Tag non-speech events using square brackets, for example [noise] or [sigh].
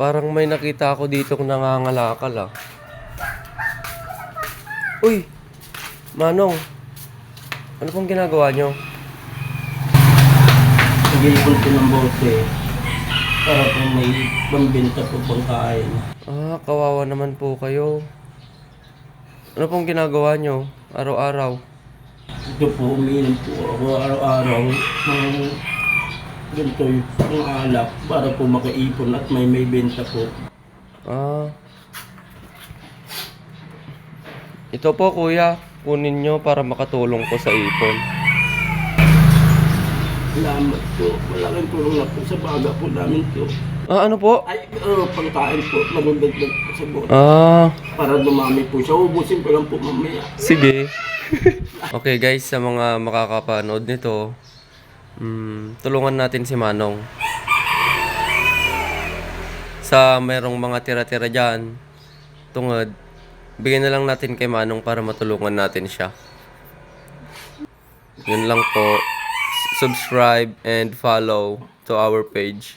Parang may nakita ako dito kung nangangalakal ah. Uy! Manong! Ano pong ginagawa nyo? Nag-iipon po ng bote para po may pambenta po pangkain. Ah, kawawa naman po kayo. Ano pong ginagawa nyo? Araw-araw. Ito po, umiinom po ako araw-araw ng ganito yung alak para po makaipon at may may benta po. Ah. Ito po kuya, kunin nyo para makatulong po sa ipon. Salamat po. Malaking tulong na po sa baga po namin to. Ah, ano po? Ay, uh, pangkain po. Manundag-dag po sa bote. Ah, Para dumami po siya. Ubusin ko lang po mamaya. sige. [laughs] okay guys, sa mga makakapanood nito, mm, tulungan natin si Manong. Sa merong mga tira-tira dyan, tungod, bigyan na lang natin kay Manong para matulungan natin siya. Yun lang po. Subscribe and follow to our page.